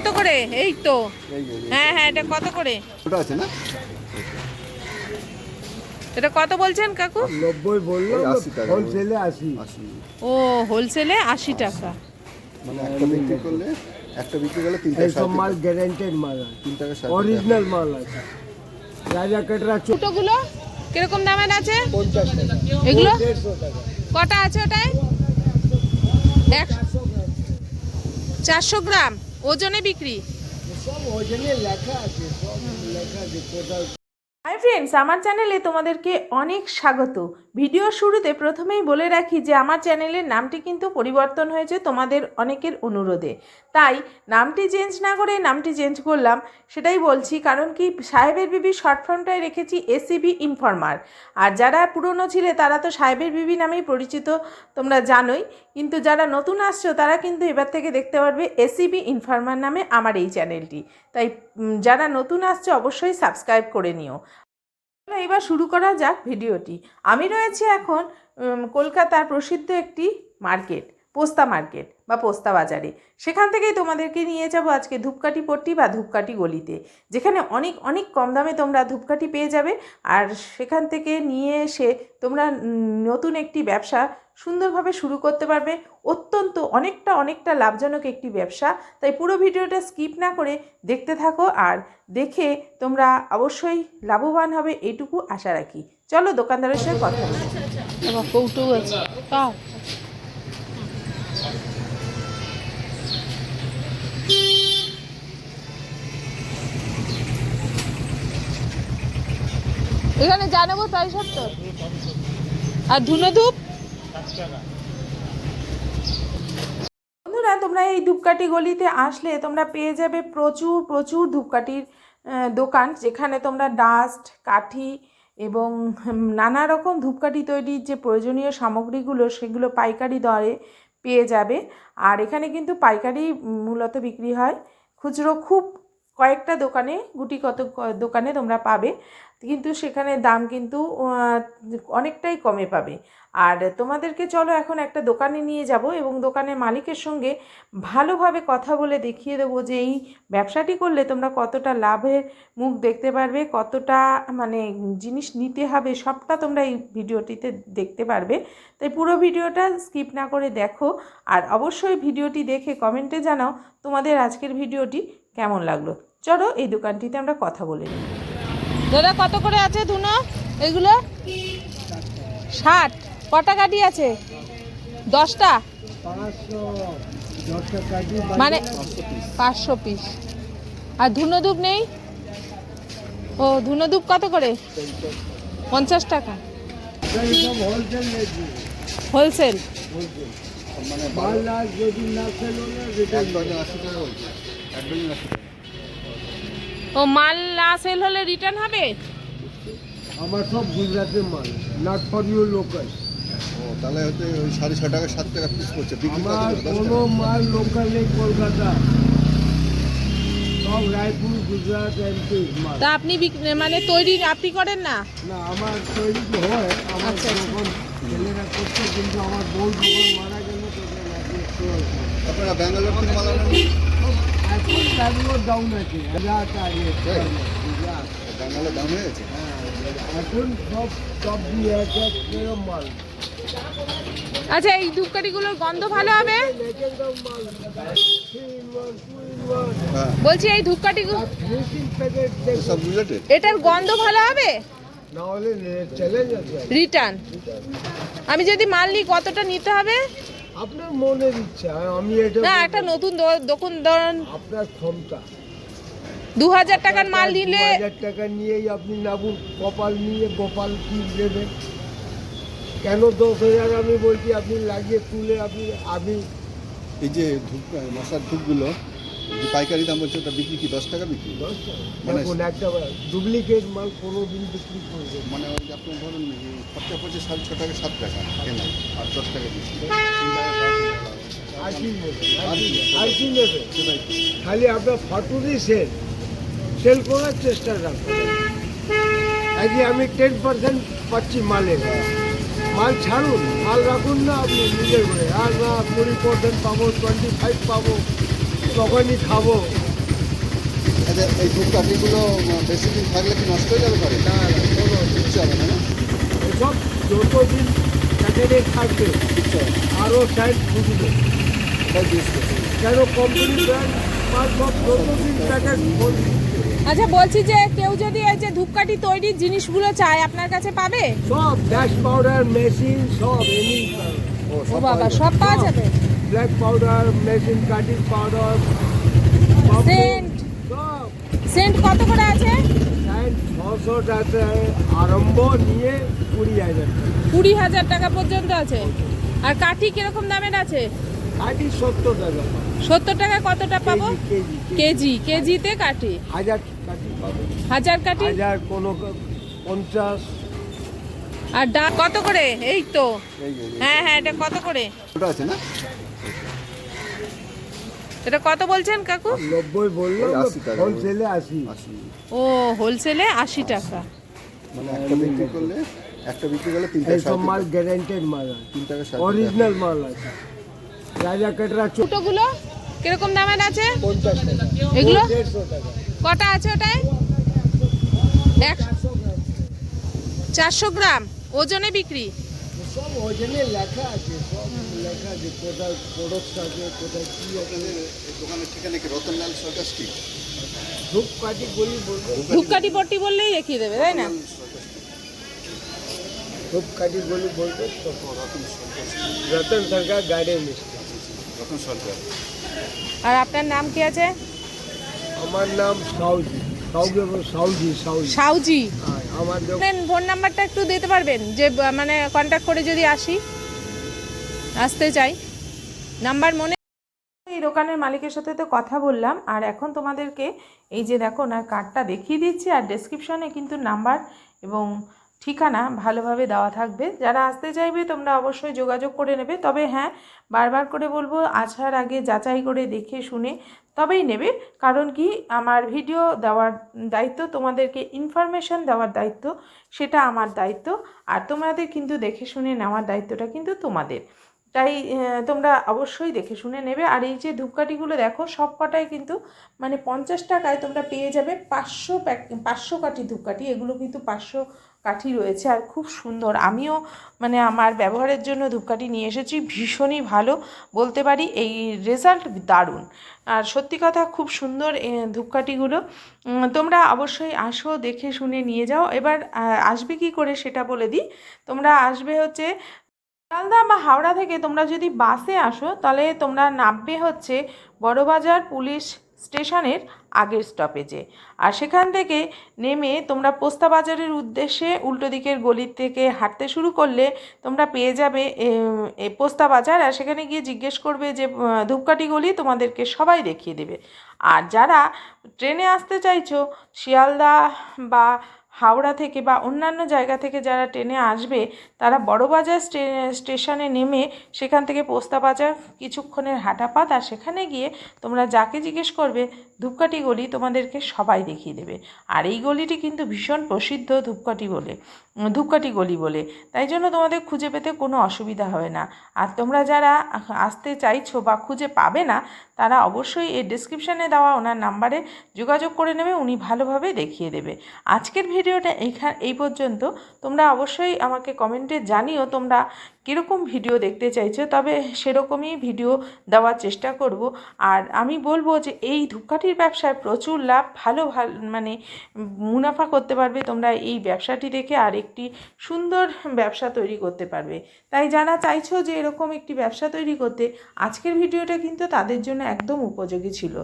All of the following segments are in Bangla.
কত করে? এই তো। হ্যাঁ হ্যাঁ এটা কত করে? ওটা আছে না? এটা কত বলছেন কাকু? নব্বই বলল টাকা। হোলসেলে আশি। ও হোলসেলে আশি টাকা। মানে একটা বিক্রি করলে একটা বিক্রি করলে তিন টাকা এইসব সাড়ে মাল গ্যারেন্টেড মাল আছে। তিন টাকা সাড়ে তিন টাকা। অরিজিনাল মাল আছে। রাজা কাটরা ছোটগুলো কীরকম দামের আছে? পঞ্চাশ টাকা। এগুলো? দেড়শো টাকা। কটা আছে ওটায়? এক চারশো গ্রাম। ওজনে বিক্রি? সব ওজনে লেখা আছে সব লেখা আছে কোথাও হাই ফ্রেন্ডস আমার চ্যানেলে তোমাদেরকে অনেক স্বাগত। ভিডিও শুরুতে প্রথমেই বলে রাখি যে আমার চ্যানেলের নামটি কিন্তু পরিবর্তন হয়েছে তোমাদের অনেকের অনুরোধে। তাই নামটি চেঞ্জ না করে নামটি চেঞ্জ করলাম, সেটাই বলছি। কারণ কি, সাহেবের বিবি শর্ট ফর্মটায় রেখেছি এসিবি ইনফরমার। আর যারা পুরনো ছিলে, তারা তো সাহেবের বিবি নামেই পরিচিত, তোমরা জানোই। কিন্তু যারা নতুন আসছো, তারা কিন্তু এবার থেকে দেখতে পারবে এসিবি ইনফরমার নামে আমার এই চ্যানেলটি। তাই যারা নতুন আসছে, অবশ্যই সাবস্ক্রাইব করে নিও। এবার শুরু করা যাক ভিডিওটি। আমি রয়েছি এখন কলকাতার প্রসিদ্ধ একটি মার্কেট। পোস্তা মার্কেট বা পোস্তা বাজারে। সেখান থেকেই তোমাদেরকে নিয়ে যাব আজকে ধূপকাঠি পট্টি বা ধূপকাঠি গলিতে। যেখানে অনেক অনেক কম দামে তোমরা ধূপকাঠি পেয়ে যাবে। আর সেখান থেকে নিয়ে এসে তোমরা নতুন একটি ব্যবসা সুন্দরভাবে শুরু করতে পারবে। অত্যন্ত অনেকটা অনেকটা লাভজনক একটি ব্যবসা। তাই পুরো ভিডিওটা স্কিপ না করে দেখতে থাকো আর দেখে তোমরা অবশ্যই লাভবান হবে এইটুকু আশা রাখি। চলো দোকানদারের সাথে কথা বলি। এবার কৌটো আছে কার এখানে জানাব তাই সত্তর আর ধুনো ধূপ তোমরা এই ধূপকাঠি গলিতে আসলে তোমরা পেয়ে যাবে প্রচুর প্রচুর ধূপকাঠির দোকান, যেখানে তোমরা ডাস্ট, কাঠি এবং নানা রকম ধূপকাঠি তৈরির যে প্রয়োজনীয় সামগ্রীগুলো, সেগুলো পাইকারি দরে পেয়ে যাবে। আর এখানে কিন্তু পাইকারি মূলত বিক্রি হয়। খুচরো খুব কয়েকটা দোকানে, গুটি কত দোকানে তোমরা পাবে। কিন্তু সেখানে দাম কিন্তু অনেকটাই কমে পাবে। আর তোমাদেরকে চলো এখন একটা দোকানে নিয়ে যাব এবং দোকানের মালিকের সঙ্গে ভালোভাবে কথা বলে দেখিয়ে দেবো যে এই ব্যবসাটি করলে তোমরা কতটা লাভের মুখ দেখতে পারবে, কতটা মানে জিনিস নিতে হবে, সবটা তোমরা এই ভিডিওটিতে দেখতে পারবে। তাই পুরো ভিডিওটা স্কিপ না করে দেখো আর অবশ্যই ভিডিওটি দেখে কমেন্টে জানাও তোমাদের আজকের ভিডিওটি কেমন লাগল। চলো এই দোকানটিতে আমরা কথা বলে নিই। দাদা, কত করে আছে ধুনো? এগুলো? ষাট। কটা গাড়ি আছে? দশটা? মানে পাঁচশো পিস। আর ধুনো ধূপ নেই? ও, ধুনো ধূপ কত করে? পঞ্চাশ টাকা। হোলসেল। মানে যদি না ও মাল না সেল হলে রিটার্ন হবে? আমার সব গুজরাটের মাল নট ফর ইউ লোকাল ও তাহলে হয়তো ওই সাড়ে ছ টাকা সাত টাকা পিস করছে আমার কোনো মাল লোকাল নেই কলকাতা। সব রায়পুর গুজরাট এমপি মাল। তা আপনি মানে তৈরি আপনি করেন না? না আমার তৈরি তো হয় আমার আচ্ছা, আচ্ছা। যখন ছেলেরা করছে কিন্তু আমার বউ যখন মারা গেল তখন তো আপনারা ব্যাঙ্গালোর থেকে মাল আনেন? ডাউন আছে এখন সব সব দিয়ে মাল আচ্ছা এই ধূপকাঠিগুলোর গন্ধ ভালো হবে? বলছি এই বুঝলেটে এটার গন্ধ ভালো হবে? রিটার্ন আমি যদি মাল নিই কতটা নিতে হবে? আপনার মনের ইচ্ছা আমি এটা না একটা নতুন দোকান ধরুন। আপনার ক্ষমতা দু হাজার টাকার মাল নিলে হাজার টাকা নিয়েই আপনি নাবুর কপাল নিয়ে গোপাল কি দেবেন। কেন দশ হাজার? আমি বলছি আপনি লাগিয়ে তুলে আপনি আমি এই যে ধূপ মশার ধূপগুলো যে পাইকারি দাম বলছে ওটা বিক্রি কি দশ টাকা বিক্রি? মানে- একটা ডুপ্লিকেট মাল কোনো দিন বিক্রি করবে মানে ওই আপনার ধরুন খরচা পড়ছে সাড়ে ছ টাকা সাত টাকা কেনা আর দশ টাকা বিক্রি। খালি আপনার ফাটুরি সেল সেল করার চেষ্টা রাখবেন আজকে আমি টেন পার্সেন্ট পাচ্ছি মালে। মাল ছাড়ুন মাল রাখুন না আপনি নিজের করে আর না কুড়ি পার্সেন্ট পাবো টোয়েন্টি ফাইভ পাবো। তখনই খাব। আচ্ছা এই ধূপকাঠিগুলো বেশি দিন থাকলে কি নষ্ট হয়ে যাবে পারে না না কোনো কিচ্ছু হবে না? এসব যতদিন প্যাকেটে থাকবে কিচ্ছু হবে আরও সাইড ঢুকবে কেন কোম্পানি ব্র্যান্ড মাল যতদিন প্যাকেট আচ্ছা বলছি যে কেউ যদি এই যে ধূপকাঠি তৈরির জিনিসগুলো চায় আপনার কাছে পাবে? সব ড্যাশ পাউডার মেশিন সব ও ও বাবা সব পাওয়া যাবে? Black powder machine cutting powder scent. Scent কত করে আছে? সাইড ছশো টাকা আরম্ভ নিয়ে কুড়ি হাজার টাকা। কুড়ি হাজার টাকা পর্যন্ত আছে। আর কাঠি কীরকম দামের আছে? কাটি সত্তর টাকা সত্তর টাকা কতটা পাবো? KG KG. কেজি কেজিতে কাঠি? হাজার কাটি পাবে। হাজার কাঠি? হাজার কোনো পঞ্চাশ। আর ডা কত করে? এই তো। হ্যাঁ হ্যাঁ এটা কত করে? ওটা আছে না? এটা কত বলছেন কাকু? নব্বই বলল। হোলসেলে আশি ও হোলসেলে আশি টাকা। মানে একটা বিক্রি করলে একটা বিক্রি করলে তিন টাকা মাল। গ্যারেন্টেড মাল আছে। তিন টাকা। অরিজিনাল মাল আছে। রাজা কাটরা ছোটোগুলো কীরকম দামের আছে? এগুলো? কটা আছে ওটায়? চারশো গ্রাম। ওজনে বিক্রি? সব ওজনে লেখা আছে সব লেখা আছে কোথায় প্রোডাক্ট আছে কোথায় কি আছে। দোকানের ঠিকানা কি রতনলাল সরকার স্ট্রিট ধূপ কাটি বলি বলব। ধূপকাঠি পট্টি বললেই দেখিয়ে দেবে তাই না? রতনলাল সরকার স্ট্রিট ধূপ বলি বলব তো ও, রতন সরকার রতন সরকার গার্ডেন মিস্ত্রি। রতন সরকার। আর আপনার নাম কি আছে? আমার নাম সাউজি। সাউজি সাউজি সাউজি। সাউজি। দোকান ফোন নাম্বারটা একটু দিতে পারবেন? যে মানে কন্ট্যাক্ট করে যদি আসি। আসতে চাই। নাম্বার মনে এই দোকানের মালিকের সাথে তো কথা বললাম আর এখন তোমাদেরকে এই যে দেখো না কার্ডটা দেখিয়ে দিচ্ছি আর ডেসক্রিপশনে কিন্তু নাম্বার এবং ঠিকানা ভালোভাবে দেওয়া থাকবে। যারা আসতে চাইবে, তোমরা অবশ্যই যোগাযোগ করে নেবে। তবে হ্যাঁ বারবার করে বলব, আসার আগে যাচাই করে দেখে শুনে তবেই নেবে। কারণ কি, আমার ভিডিও দেওয়ার দায়িত্ব, তোমাদেরকে ইনফরমেশান দেওয়ার দায়িত্ব, সেটা আমার দায়িত্ব। আর তোমাদের কিন্তু দেখে শুনে নেওয়ার দায়িত্বটা কিন্তু তোমাদের। তাই তোমরা অবশ্যই দেখে শুনে নেবে। আর এই যে ধূপকাঠিগুলো দেখো সব কটাই কিন্তু মানে পঞ্চাশ টাকায় তোমরা পেয়ে যাবে পাঁচশো প্যাক, পাঁচশো কাঠি ধূপকাঠি। এগুলো কিন্তু পাঁচশো কাঠি রয়েছে আর খুব সুন্দর। আমিও মানে আমার ব্যবহারের জন্য ধূপকাঠি নিয়ে এসেছি, ভীষণই ভালো বলতে পারি। এই রেজাল্ট দারুণ। আর সত্যি কথা, খুব সুন্দর ধূপকাঠিগুলো। তোমরা অবশ্যই আসো, দেখে শুনে নিয়ে যাও। এবার আসবে কি করে সেটা বলে দিই। তোমরা আসবে হচ্ছে শিয়ালদা বা হাওড়া থেকে তোমরা যদি বাসে আসো তাহলে তোমরা নামবে হচ্ছে বড়বাজার পুলিশ স্টেশনের আগের স্টপেজে আর সেখান থেকে নেমে তোমরা পোস্তা বাজারের উদ্দেশ্যে উল্টো দিকের গলির থেকে হাঁটতে শুরু করলে তোমরা পেয়ে যাবে এম, এ পোস্তা বাজার। আর সেখানে গিয়ে জিজ্ঞেস করবে যে ধূপকাঠি গলি তোমাদেরকে সবাই দেখিয়ে দেবে। আর যারা ট্রেনে আসতে চাইছো শিয়ালদা বা হাওড়া থেকে বা অন্যান্য জায়গা থেকে যারা ট্রেনে আসবে, তারা বড়বাজার স্টে- স্টেশনে নেমে সেখান থেকে পোস্তা বাজার কিছুক্ষণের হাঁটা পাত আর সেখানে গিয়ে তোমরা যাকে জিজ্ঞেস করবে, ধূপকাঠি গলি তোমাদেরকে সবাই দেখিয়ে দেবে। আর এই গলিটি কিন্তু ভীষণ প্রসিদ্ধ ধূপকাঠি বলে, ধূপকাঠি গলি বলে। তাই জন্য তোমাদের খুঁজে পেতে কোনো অসুবিধা হবে না। আর তোমরা যারা আসতে চাইছো বা খুঁজে পাবে না তারা অবশ্যই এই ডিসক্রিপশানে দেওয়া ওনার নাম্বারে যোগাযোগ করে নেবে, উনি ভালোভাবে দেখিয়ে দেবে। আজকের ভিডিওটা এইখান এই পর্যন্ত। তোমরা অবশ্যই আমাকে কমেন্টে জানিও তোমরা কীরকম ভিডিও দেখতে চাইছো, তবে সেরকমই ভিডিও দেওয়ার চেষ্টা করব। আর আমি বলব যে, এই ধূপকাঠির ব্যবসায় প্রচুর লাভ, ভালো ভালো মানে মুনাফা করতে পারবে তোমরা এই ব্যবসাটি দেখে, আর একটি সুন্দর ব্যবসা তৈরি করতে পারবে। তাই যারা চাইছো যে, এরকম একটি ব্যবসা তৈরি করতে, আজকের ভিডিওটা কিন্তু তাদের জন্য একদম উপযোগী ছিল।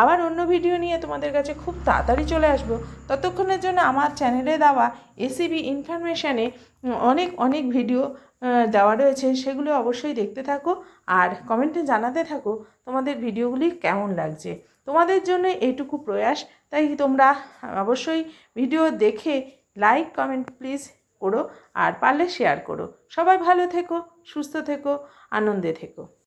আবার অন্য ভিডিও নিয়ে তোমাদের কাছে খুব তাড়াতাড়ি চলে আসব। ততক্ষণের জন্য আমার চ্যানেলে দেওয়া এসিবি ইনফরমেশানে অনেক অনেক ভিডিও দেওয়া রয়েছে। সেগুলো অবশ্যই দেখতে থাকো আর কমেন্টে জানাতে থাকো তোমাদের ভিডিওগুলি কেমন লাগছে। তোমাদের জন্য এইটুকু প্রয়াস। তাই তোমরা অবশ্যই ভিডিও দেখে লাইক কমেন্ট প্লিজ করো আর পারলে শেয়ার করো। সবাই ভালো থেকো, সুস্থ থেকো, আনন্দে থেকো।